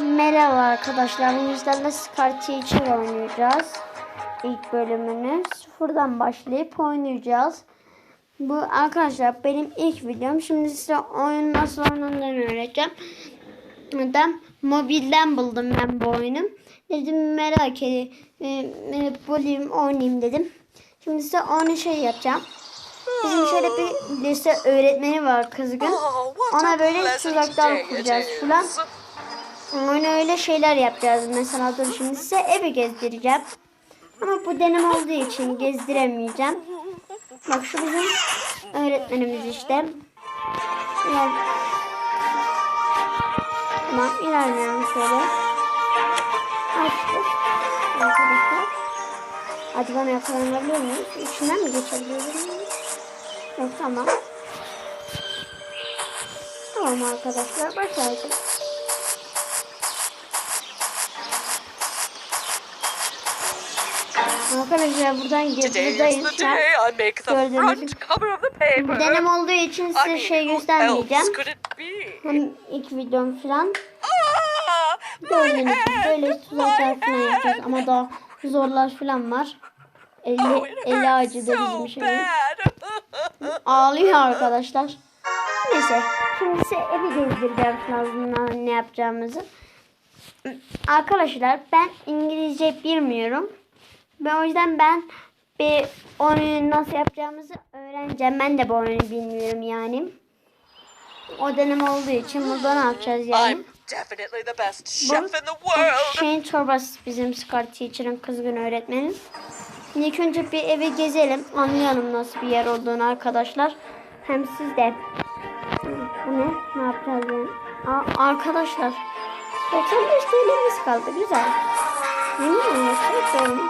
Merhaba arkadaşlar. Bu yüzden Scar Teacher oynayacağız. İlk bölümünü sıfırdan başlayıp oynayacağız. Bu arkadaşlar benim ilk videom. Şimdi size oyun nasıl oynandığını öğreteceğim. Ben mobilden buldum ben bu oyunu. Dedim merak edeyim. E, e, bulayım oynayayım dedim. Şimdi size onu şey yapacağım. Bizim şöyle bir lise öğretmeni var kızgın. Oh, Ona böyle tuzaklar kuracağız falan. Oyuna öyle şeyler yapacağız. Mesela dur şimdi size evi gezdireceğim. Ama bu denem olduğu için gezdiremeyeceğim. Bak şu bizim öğretmenimiz işte. İler... Tamam ilerleyelim şöyle. Açtık. Arkadaşlar. Hadi bana yakalanabiliyor muyuz? İçinden mi geçebiliyoruz? Yok tamam. Tamam arkadaşlar başardık. Arkadaşlar buradan buradayız şu an. Gördüğünüz. Denem olduğu için size şey göstermeyeceğim. Hem ilk videom falan. Gördüğünüz gibi böyle tuzaklar falan yapacağız. Ama daha zorlar falan var. Eli, eli acıdı bizim şeyin. bad. Ağlıyor arkadaşlar. Neyse. Şimdi size evi gezdireceğim lazım ne yapacağımızı. Arkadaşlar ben İngilizce bilmiyorum. Ve o yüzden ben bir oyunu nasıl yapacağımızı öğreneceğim. Ben de bu oyunu bilmiyorum yani. O dönem olduğu için burada ne yapacağız yani? Bu şeyin çorbası bizim Scar Teacher'ın kızgın öğretmeni. İlk önce bir evi gezelim. Anlayalım nasıl bir yer olduğunu arkadaşlar. Hem siz de. Bu ne? Ne yapacağız yani? Aa, arkadaşlar. 95 TL'miz kaldı. Güzel. Yemin ederim.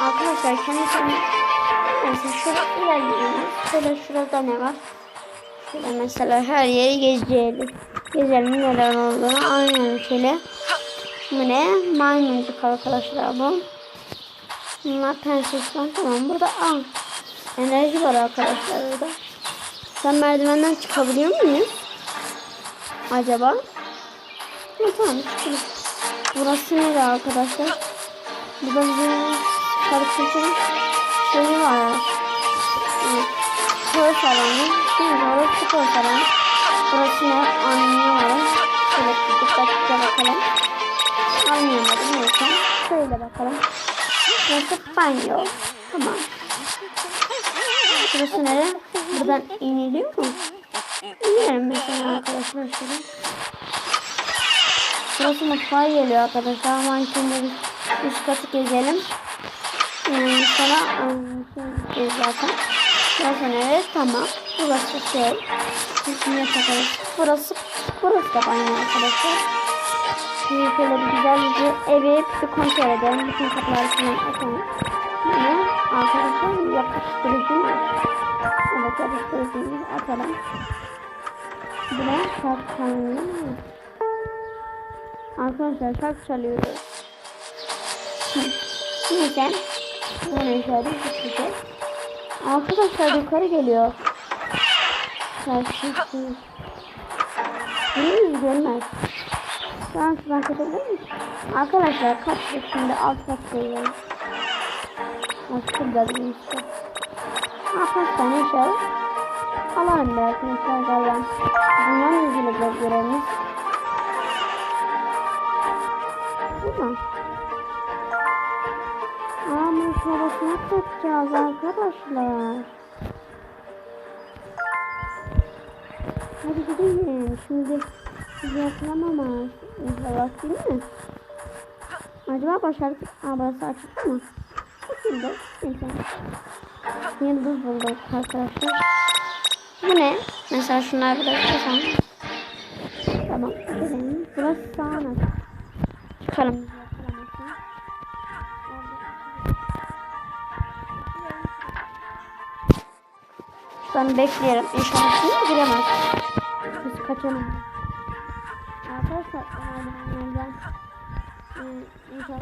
Arkadaşlar kendi kendine Mesela şurada ilerleyelim. Şöyle şurada ne var? Şöyle mesela her yeri gezelim. Gezelim neler olduğunu anlayalım şöyle. Bu ne? Maymuncuk arkadaşlar bu. Bunlar pensizden tamam. Burada aa, enerji var arkadaşlar burada. Sen merdivenden çıkabiliyor muyuz? Acaba? Ha, tamam çıkalım. Burası nere arkadaşlar? Burada bizim şarkıcının şeyi var. Evet. Spor salonu. Değil mi? Orası spor salonu. Burası ne? Anlayamadım. Şöyle dikkatlice bakalım. Anlayamadım. Neyse. Şöyle bakalım. Burası banyo. Tamam. Burası nere? Buradan iniliyor mu? İnelim mesela arkadaşlar şöyle. Burası mutfağa geliyor arkadaşlar. Ama şimdi üst katı gezelim. Ee, sonra şey zaten. Burası nere? Tamam. Burası şey. Üstüne takarız. Burası, burası da banyo arkadaşlar. Şimdi şöyle bir güzel bir evi bir kontrol edelim. Bütün kapıları falan açalım. Ne? Arkadaşlar yapıştırıcı mı? Evet yapıştırıcıyı atalım. Bu ne? Şarkı çalıyor mu? Arkadaşlar şarkı çalıyoruz. Neyse. Bunu şöyle gideceğiz. Arkadaşlar yukarı geliyor. Şarkı Görürüz görmez. Şu an şuradan kaçabilir? Arkadaşlar kaçtık şimdi alt kat koyuyoruz. Bak şurada bir işte. Arkadaşlar yaşar. Alalım be arkadaşlar galiba. Bundan ilgili bir görevimiz. Bu mu? Aa maşarasını takacağız arkadaşlar. Hadi gidelim. Şimdi bizi yakalamamaz. İnşallah değil mi? Acaba başardık. Aa burası açık mı? Açıldı. Neyse. Yıldız bulduk arkadaşlar. Bu ne? Mesela şunlar biraz kısalım. Tamam. Gidelim. Burası sağanak. Çıkalım. Ben bekleyelim. İnşallah şimdi giremez. Biz kaçalım. Arkadaşlar ben inşallah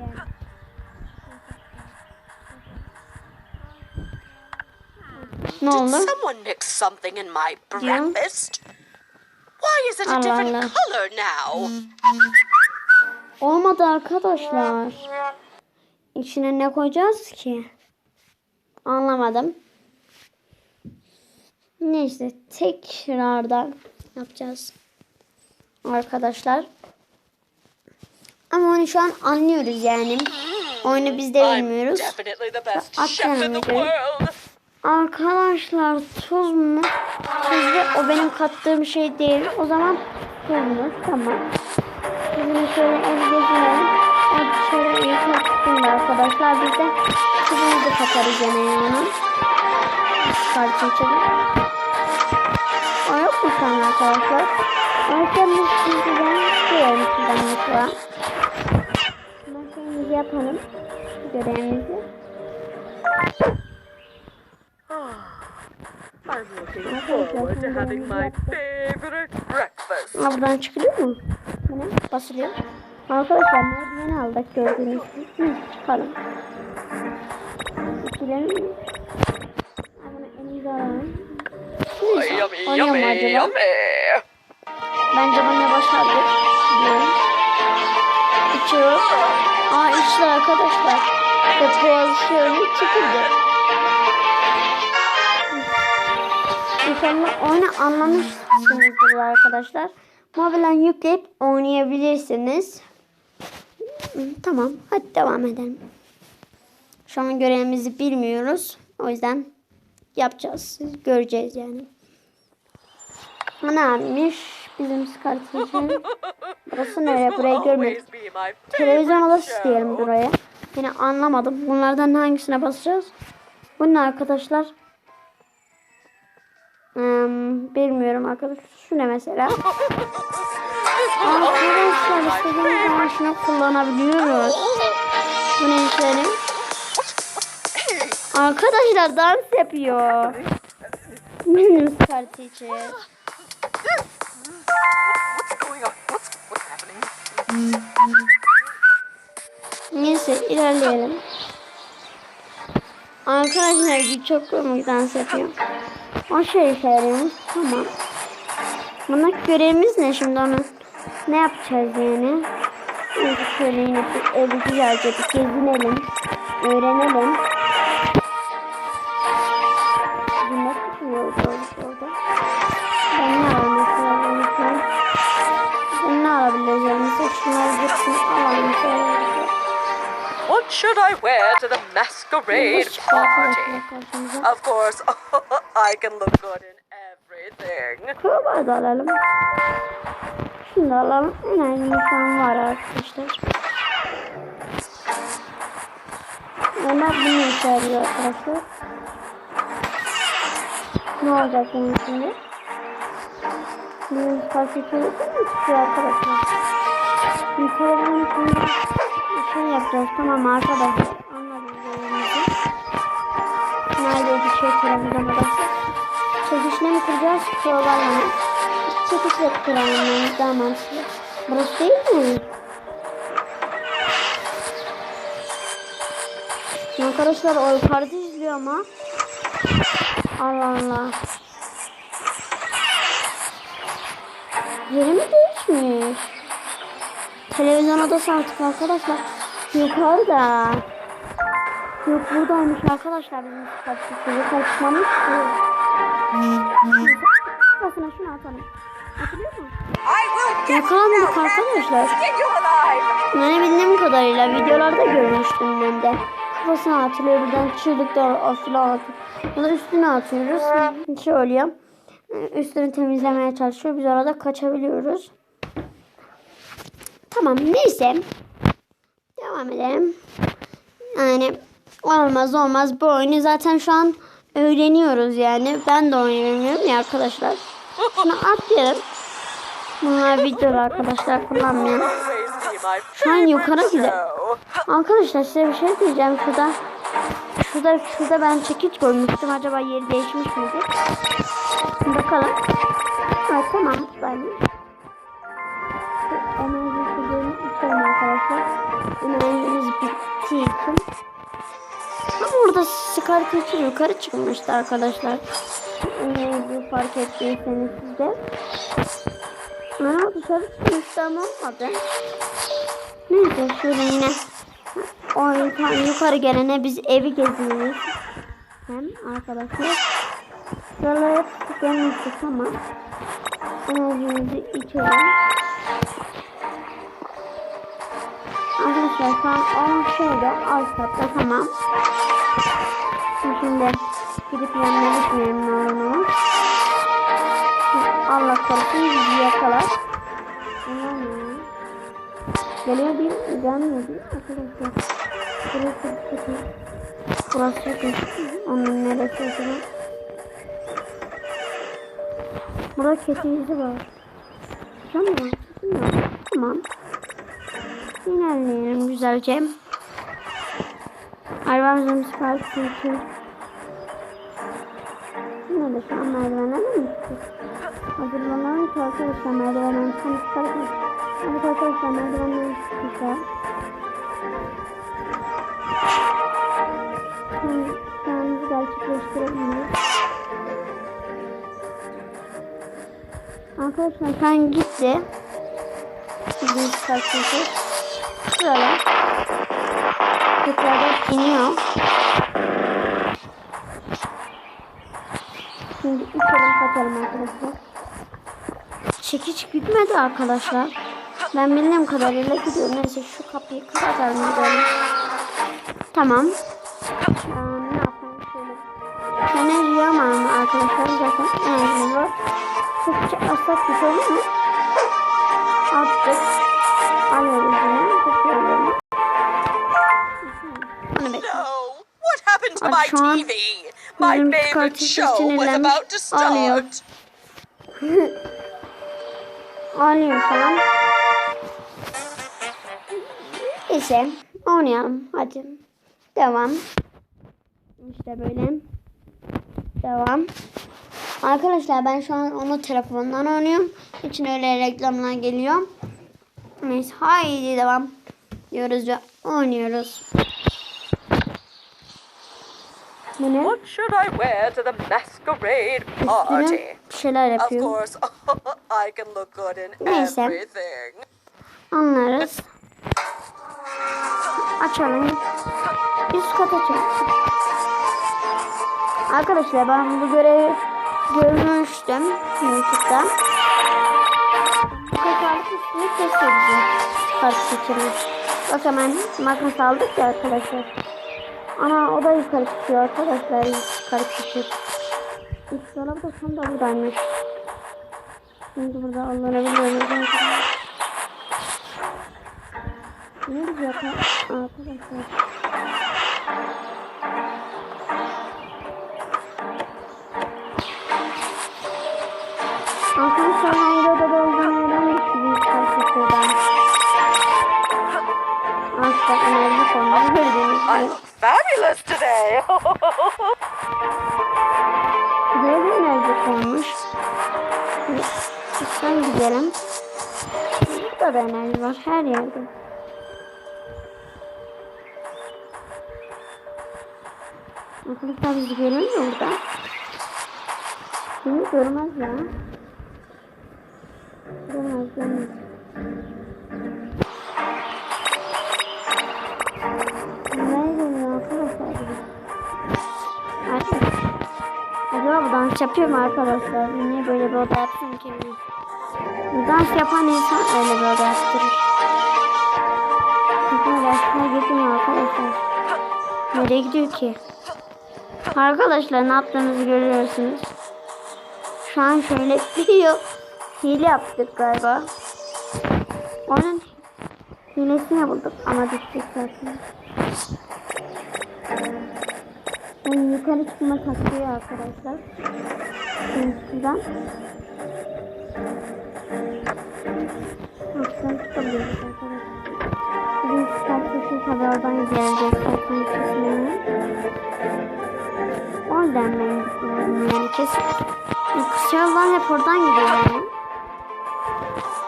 yani. Ne Did oldu? someone mix something in my breakfast? Why is it a different color now? Olmadı arkadaşlar. İçine ne koyacağız ki? Anlamadım. Neyse tekrardan yapacağız. Arkadaşlar. Ama onu şu an anlıyoruz yani. Oyunu biz de bilmiyoruz. Arkadaşlar tuz mu? Tuzlu o benim kattığım şey değil. O zaman tuzlu. Tamam. Tuzunu şöyle geçirelim. O şöyle yıkattım da arkadaşlar. Biz de tuzunu da katarız gene yani. Çıkartın içeri. An arkadaşlar? Biz sizden koyalım sizden mesela. Şeyimizi yapalım. Görevimizi. Ama buradan çıkılıyor mu? Bu ne? Basılıyor. Arkadaşlar merdiveni aldık gördüğünüz gibi. Çıkalım. İkilerim? Ha, Bunu elimize alalım. Neyse, Yummy, mu yummy, acaba? yummy. Bence bunu başardık. Diyorum. İçiyor. Aa içti arkadaşlar. Ve boğazı şöyle çıkıldı. İnşallah oyunu anlamışsınızdır arkadaşlar. Mobilen yükleyip oynayabilirsiniz. Tamam. Hadi devam edelim. Şu an görevimizi bilmiyoruz. O yüzden yapacağız. Göreceğiz yani. Bu neymiş? Bizim çıkartıcı. Burası nereye? Burayı favorite Televizyon odası diyelim buraya. Yine anlamadım. Bunlardan hangisine basacağız? Bu ne arkadaşlar? Hmm, bilmiyorum arkadaşlar. Şu ne mesela? Arkadaşlar istediğimiz zaman şunu kullanabiliyoruz. Bu ne işleri? Arkadaşlar dans yapıyor. Minus what's happening? Neyse ilerleyelim. Arkadaşlar bir çok komik dans yapıyor. O şey yarıyormuş. Tamam. Buna görevimiz ne şimdi onu? Ne yapacağız yani? Şöyle yine bir evi güzelce bir gezinelim. Öğrenelim. Should I wear to the masquerade party? Of course, I can look good in everything. Da alalım. Şunu da alalım. Enerjimiz şu an var arkadaşlar. Ömer bunu işe yarıyor arkadaşlar. Ne olacak bunun şimdi? Bunun mu çıkıyor arkadaşlar? Şimdi telefonun şey yapacağız. Tamam arkadaşlar. Anladım görevimizi. Neredeydi şey televizyon odası? Çekişle mi kuracağız? Kurallarla mı? Çekişle kuralım daha mantıklı. Burası değil mi? Arkadaşlar o yukarıda izliyor ama. Allah Allah. Yeri mi değişmiş? Televizyon odası artık arkadaşlar. Yukarıda. Yok buradaymış arkadaşlar bizim çıkarttık. Karışmamış ki. Kafasına şunu atalım. Atılıyor mu? Yakalandık arkadaşlar. Yani bildiğim kadarıyla videolarda görmüştüm ben de. Kafasına atılıyor birden çığlıklar filan atıyor. Ya da üstüne atıyoruz. Şey oluyor. Üstünü temizlemeye çalışıyor. Biz arada kaçabiliyoruz. Tamam neyse. Devam edelim. Yani olmaz olmaz bu oyunu zaten şu an öğreniyoruz yani. Ben de oynayamıyorum ya arkadaşlar. Şunu atlayalım. Bunlar videolar arkadaşlar kullanmayalım. Şu an yukarı gidelim. Arkadaşlar size bir şey diyeceğim şurada. Şurada şurada ben çekiç koymuştum. Acaba yeri değişmiş miydi? Bakalım. Evet tamam buradaymış. Şu İçelim arkadaşlar. Enerjimiz bittiği için. Ama orada sigara için yukarı çıkmıştı arkadaşlar. Enerji fark ettiyseniz siz de. Ana dışarı çıkmıştı ama olmadı. Neyse şöyle yine o yukarı, yukarı gelene biz evi geziyoruz. Hem arkadaşlar. Şuralara gelmiştik ama enerjimizi içelim. Arkadaşlar şu an o şeyde alt katta tamam. Şimdi gidip yanına gitmeyelim ne olur ne olmaz. Allah korusun bizi yakalar. Geliyor değil mi? Gelmiyor değil mi arkadaşlar? Burası kötü. Burası kötü. Onun neresi acaba? Burada kötü izi var. Tamam. Tamam. Tamam. İlerleyelim güzelce. Arabamızın siparişi için. Nerede şu an merdivenler mi? Hazırlanan ki arkadaşlar merdivenlerin tam çıkartmış. Evet arkadaşlar çıkmışlar. Şimdi planımızı gerçekleştirebiliriz. Arkadaşlar sen gitti. Bizim çıkartmışız. Şöyle. Tekrardan iniyor. Şimdi içelim kaçalım arkadaşlar. Çekiç bitmedi arkadaşlar. Ben bildiğim kadarıyla gidiyorum. Neyse şu kapıyı kapatalım gidelim. Tamam. Aa, ne yapalım şöyle. Enerji yaman arkadaşlar. Zaten enerji var. Çekici asla bir şey? Attık. Alıyoruz yine. What happened to Ay, my TV? My favorite show was about to ağlıyor. start. Alıyor şu an. Neyse oynayalım hadi. Devam. İşte böyle. Devam. Arkadaşlar ben şu an onu telefondan oynuyorum. İçin öyle reklamlar geliyor. Neyse haydi devam. Diyoruz ve oynuyoruz. Bu ne? What should I wear to the masquerade party? Bir şeyler Of yapıyor. course, I can look good in Neyse. everything. Anlarız. Açalım. Üst kat açalım. Arkadaşlar ben bu görevi görmüştüm YouTube'da. Bu kafalık üstünü kesiyoruz. Kart seçilmiş. Bak hemen makas aldık ya arkadaşlar. Ama o da yukarı çıkıyor arkadaşlar. Yukarı çıkıyor. İlk dolabı da tam da buradaymış. Şimdi burada alınabiliyoruz. Ne güzel arkadaşlar. Arkadaşlar hangi odada olduğunu da enerji konmuş. Şimdi üstten gidelim. Burada da enerji var her yerde. Arkadaşlar bizi görüyor mu burada? Şimdi görmez ya. Görmez görmez. Acaba dans yapıyor arkadaşlar? Niye böyle bir oda yapsın ki? Dans yapan insan öyle bir oda yaptırır. Çünkü resme gitmiyor arkadaşlar. Nereye gidiyor ki? Arkadaşlar ne yaptığınızı görüyorsunuz. Şu an şöyle bir hile yaptık galiba. Onun hilesini bulduk ama düştük zaten. Yani yukarı çıkma taktiği arkadaşlar. Şimdi şuradan. Şuradan çıkabiliyoruz arkadaşlar. Çıkartışı tabi oradan gelecek zaten kesinlikle. Oradan ben gitmiyorum yani kesin. Yoldan hep oradan yani.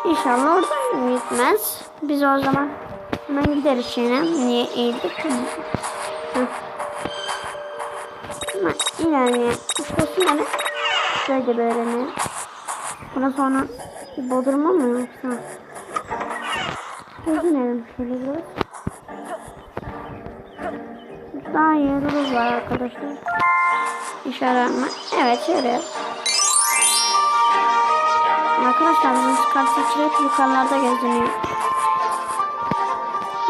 İnşallah oradan gitmez. Biz o zaman hemen gideriz yine. Niye eğildik? Hı. Hemen ilerleyelim. İşte şimdi böyle. Buna sonra Bodrum'a mı yoksa? Gezinelim şöyle biraz. Daha yerimiz var arkadaşlar. İşaretme. Evet şöyle. Arkadaşlar Scar Teacher hep yukarılarda geziniyor.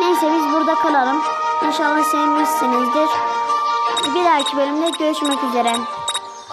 Neyse biz burada kalalım. İnşallah sevmişsinizdir. Bir dahaki bölümde görüşmek üzere.